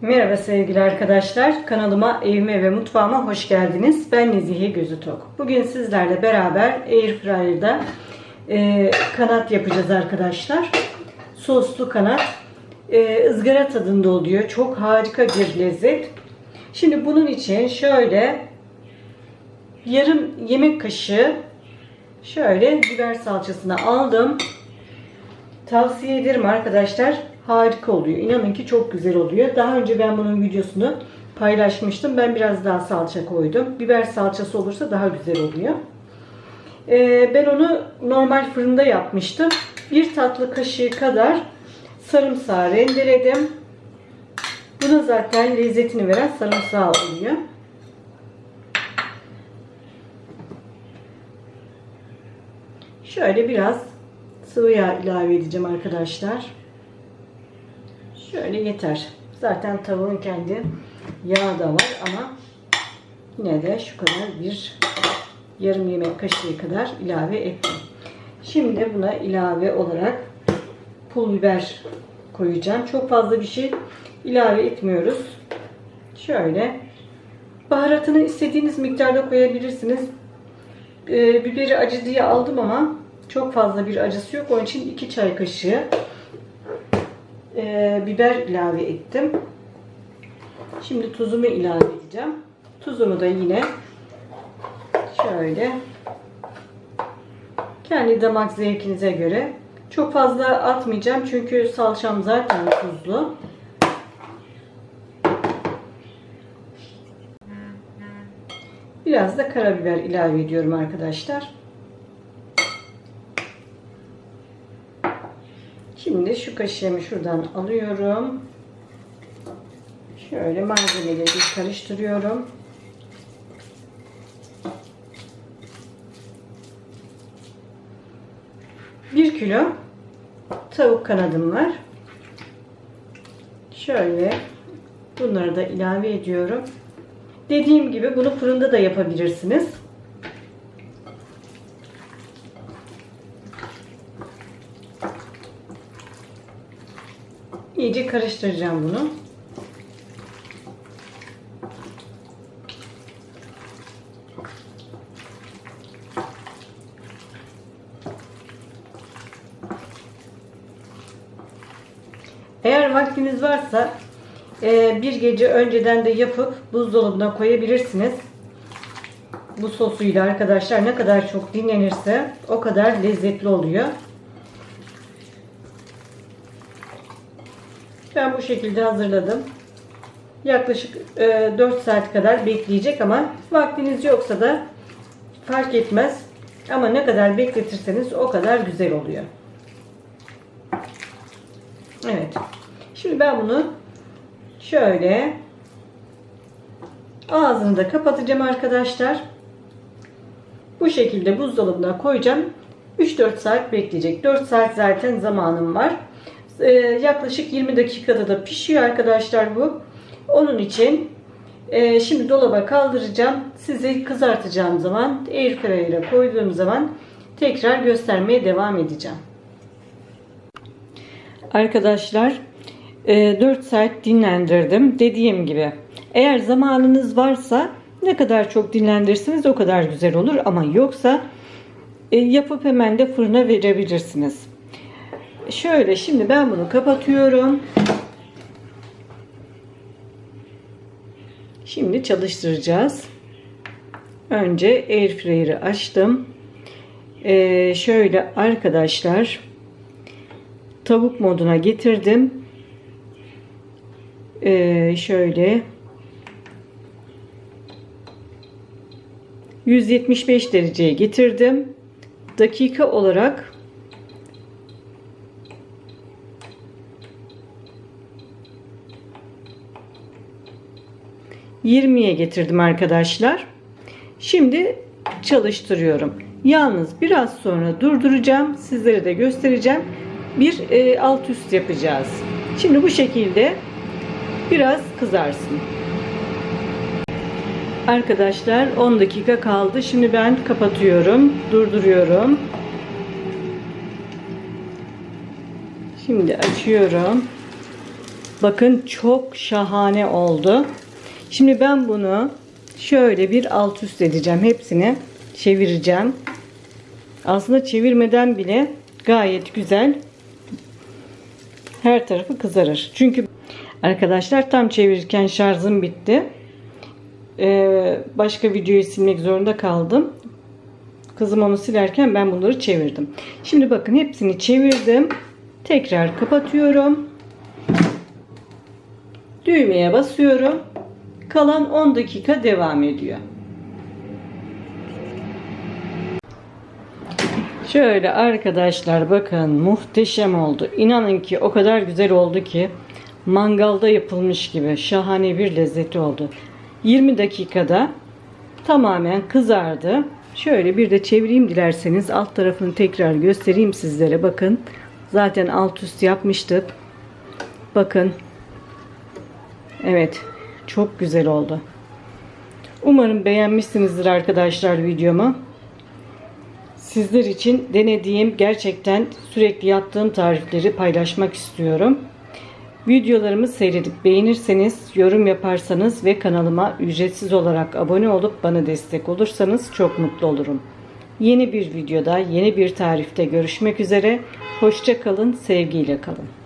Merhaba sevgili arkadaşlar. Kanalıma, evime ve mutfağıma hoş geldiniz. Ben Nezihe Gözü Tok. Bugün sizlerle beraber Airfryer'da e, kanat yapacağız arkadaşlar. Soslu kanat. E, ızgara tadında oluyor. Çok harika bir lezzet. Şimdi bunun için şöyle yarım yemek kaşığı şöyle biber salçasını aldım. Tavsiye ederim arkadaşlar. Harika oluyor. İnanın ki çok güzel oluyor. Daha önce ben bunun videosunu paylaşmıştım. Ben biraz daha salça koydum. Biber salçası olursa daha güzel oluyor. Ee, ben onu normal fırında yapmıştım. Bir tatlı kaşığı kadar sarımsağı rendeledim. Buna zaten lezzetini veren sarımsağı oluyor. Şöyle biraz sıvı yağ ilave edeceğim arkadaşlar. Şöyle yeter. Zaten tavuğun kendi yağı da var ama yine de şu kadar bir yarım yemek kaşığı kadar ilave ettim. Şimdi buna ilave olarak pul biber koyacağım. Çok fazla bir şey ilave etmiyoruz. Şöyle baharatını istediğiniz miktarda koyabilirsiniz. Ee, biberi acı diye aldım ama çok fazla bir acısı yok. Onun için 2 çay kaşığı e, biber ilave ettim. Şimdi tuzumu ilave edeceğim. Tuzumu da yine şöyle kendi damak zevkinize göre çok fazla atmayacağım çünkü salçam zaten tuzlu. Biraz da karabiber ilave ediyorum arkadaşlar. Şimdi şu kaşığımı şuradan alıyorum. Şöyle malzemeleri bir karıştırıyorum. Bir kilo tavuk kanadım var. Şöyle bunları da ilave ediyorum. Dediğim gibi bunu fırında da yapabilirsiniz. İyice karıştıracağım bunu. Eğer vaktiniz varsa e, bir gece önceden de yapıp buzdolabına koyabilirsiniz. Bu sosuyla arkadaşlar ne kadar çok dinlenirse o kadar lezzetli oluyor. Ben bu şekilde hazırladım. Yaklaşık e, 4 saat kadar bekleyecek ama vaktiniz yoksa da fark etmez. Ama ne kadar bekletirseniz o kadar güzel oluyor. Evet. Şimdi ben bunu şöyle ağzını da kapatacağım arkadaşlar. Bu şekilde buzdolabına koyacağım. 3-4 saat bekleyecek. 4 saat zaten zamanım var. Ee, yaklaşık 20 dakikada da pişiyor arkadaşlar bu. Onun için e, şimdi dolaba kaldıracağım. Sizi kızartacağım zaman airfryer'a koyduğum zaman tekrar göstermeye devam edeceğim. Arkadaşlar 4 saat dinlendirdim. Dediğim gibi eğer zamanınız varsa ne kadar çok dinlendirirsiniz o kadar güzel olur. Ama yoksa e, yapıp hemen de fırına verebilirsiniz. Şöyle şimdi ben bunu kapatıyorum. Şimdi çalıştıracağız. Önce airfryer'ı açtım. Ee, şöyle arkadaşlar tavuk moduna getirdim. Ee, şöyle 175 dereceye getirdim. Dakika olarak ...20'ye getirdim arkadaşlar. Şimdi çalıştırıyorum. Yalnız biraz sonra durduracağım. Sizlere de göstereceğim. Bir e, alt üst yapacağız. Şimdi bu şekilde biraz kızarsın. Arkadaşlar 10 dakika kaldı. Şimdi ben kapatıyorum. Durduruyorum. Şimdi açıyorum. Bakın çok şahane oldu. Şimdi ben bunu şöyle bir alt üst edeceğim. Hepsini çevireceğim. Aslında çevirmeden bile gayet güzel her tarafı kızarır. Çünkü arkadaşlar tam çevirirken şarjım bitti. Ee, başka videoyu silmek zorunda kaldım. Kızım onu silerken ben bunları çevirdim. Şimdi bakın hepsini çevirdim. Tekrar kapatıyorum. Düğmeye basıyorum. Kalan 10 dakika devam ediyor. Şöyle arkadaşlar bakın muhteşem oldu. İnanın ki o kadar güzel oldu ki mangalda yapılmış gibi şahane bir lezzeti oldu. 20 dakikada tamamen kızardı. Şöyle bir de çevireyim dilerseniz alt tarafını tekrar göstereyim sizlere. Bakın zaten alt üst yapmıştık. Bakın. Evet çok güzel oldu. Umarım beğenmişsinizdir arkadaşlar videomu. Sizler için denediğim gerçekten sürekli yaptığım tarifleri paylaşmak istiyorum. Videolarımı seyredip beğenirseniz, yorum yaparsanız ve kanalıma ücretsiz olarak abone olup bana destek olursanız çok mutlu olurum. Yeni bir videoda, yeni bir tarifte görüşmek üzere. Hoşça kalın, sevgiyle kalın.